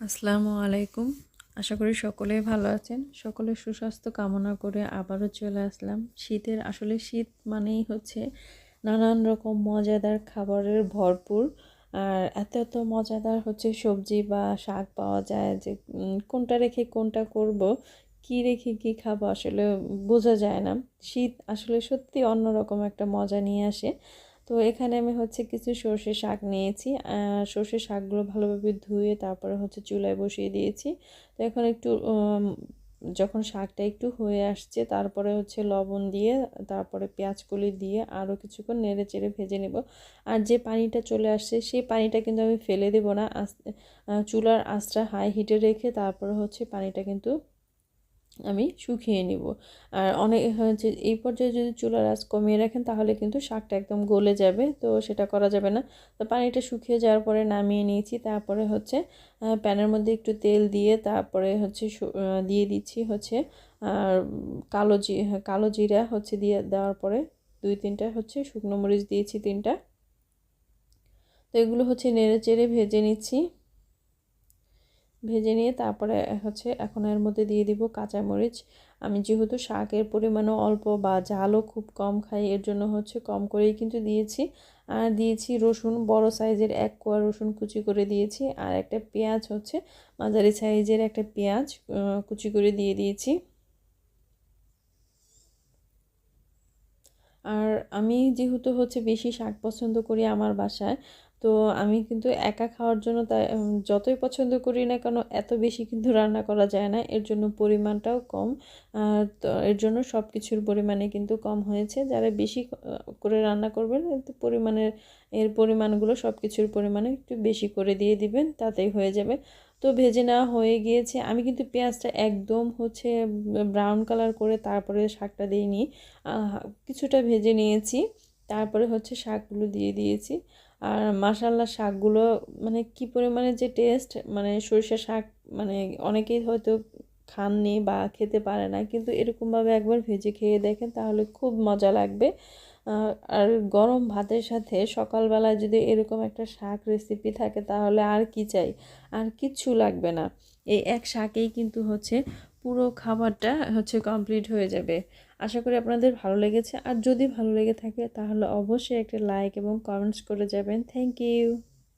আসসালামু আলাইকুম। আশা করি সকলেই ভালো আছেন। সকলের সুস্বাস্থ্য কামনা করে আবারও চলে আসলাম। শীতের আসলে শীত মানেই হচ্ছে নানান রকম মজাদার খাবারের ভরপুর। আর এত এত মজাদার হচ্ছে সবজি বা শাক পাওয়া যায় যে কোনটা রেখে কোনটা করব, কি রেখে কি খাব আসলে বোঝা যায় না। শীত আসলে সত্যি অন্যরকম একটা মজা নিয়ে আসে। তো এখানে আমি হচ্ছে কিছু সর্ষে শাক নিয়েছি সর্ষে শাকগুলো ভালোভাবে ধুয়ে তারপরে হচ্ছে চুলায় বসিয়ে দিয়েছি। তো এখন একটু যখন শাকটা একটু হয়ে আসছে, তারপরে হচ্ছে লবণ দিয়ে, তারপরে পেঁয়াজ কলি দিয়ে আরও কিছুক্ষণ নেড়ে চেড়ে ভেজে নেব। আর যে পানিটা চলে আসছে, সেই পানিটা কিন্তু আমি ফেলে দেব না। চুলার আঁচটা হাই হিটে রেখে তারপরে হচ্ছে পানিটা কিন্তু আমি শুকিয়ে নিব। আর অনেক হচ্ছে এই পর্যায়ে যদি চুলার আঁচ কমিয়ে রাখেন, তাহলে কিন্তু শাকটা একদম গলে যাবে, তো সেটা করা যাবে না। তো পানিটা শুকিয়ে যাওয়ার পরে নামিয়ে নিয়েছি, তারপরে হচ্ছে প্যানের মধ্যে একটু তেল দিয়ে তারপরে হচ্ছে দিয়ে দিচ্ছি হচ্ছে, আর কালো জি, কালো জিরা হচ্ছে দিয়ে দেওয়ার পরে দুই তিনটা হচ্ছে শুকনো মরিচ দিয়েছি তিনটা। তো এগুলো হচ্ছে নেড়ে চেড়ে ভেজে নিচ্ছি। ভেজে নিয়ে তারপরে হচ্ছে এখন এর মধ্যে দিয়ে দিব কাঁচামরিচ। আমি যেহেতু শাকের পরিমাণও অল্প বা ঝালও খুব কম খাই, এর জন্য হচ্ছে কম করেই কিন্তু দিয়েছি। আর দিয়েছি রসুন, বড় সাইজের এক কোয়া রসুন কুচি করে দিয়েছি। আর একটা পেঁয়াজ হচ্ছে মাঝারি সাইজের একটা পেঁয়াজ কুচি করে দিয়ে দিয়েছি। আর আমি যেহেতু হচ্ছে বেশি শাক পছন্দ করি আমার বাসায় তো আমি কিন্তু একা খাওয়ার জন্য তাই যতই পছন্দ করি না কেন এত বেশি কিন্তু রান্না করা যায় না। এর জন্য পরিমাণটাও কম। তো এর জন্য সব কিছুর পরিমাণে কিন্তু কম হয়েছে। যারা বেশি করে রান্না করবেন পরিমাণের এর পরিমাণগুলো সব কিছুর পরিমাণে একটু বেশি করে দিয়ে দিবেন তাতেই হয়ে যাবে। তো ভেজে নেওয়া হয়ে গিয়েছে। আমি কিন্তু পেঁয়াজটা একদম হচ্ছে ব্রাউন কালার করে তারপরে শাকটা দিইনি আহ, কিছুটা ভেজে নিয়েছি। তারপরে হচ্ছে শাকগুলো দিয়ে দিয়েছি। আর মাসাল্লা শাকগুলো মানে কি পরিমাণে যে টেস্ট মানে সরিষা শাক মানে অনেকেই হয়তো খাননি বা খেতে পারে না, কিন্তু এরকমভাবে একবার ভেজে খেয়ে দেখেন তাহলে খুব মজা লাগবে। আর গরম ভাতের সাথে সকালবেলায় যদি এরকম একটা শাক রেসিপি থাকে তাহলে আর কি চাই? আর কিচ্ছু লাগবে না। এই এক শাকেই কিন্তু হচ্ছে পুরো খাবারটা হচ্ছে কমপ্লিট হয়ে যাবে। আশা করি আপনাদের ভালো লেগেছে। আর যদি ভালো লেগে থাকে, তাহলে অবশ্যই একটা লাইক এবং কমেন্টস করে যাবেন। Thank you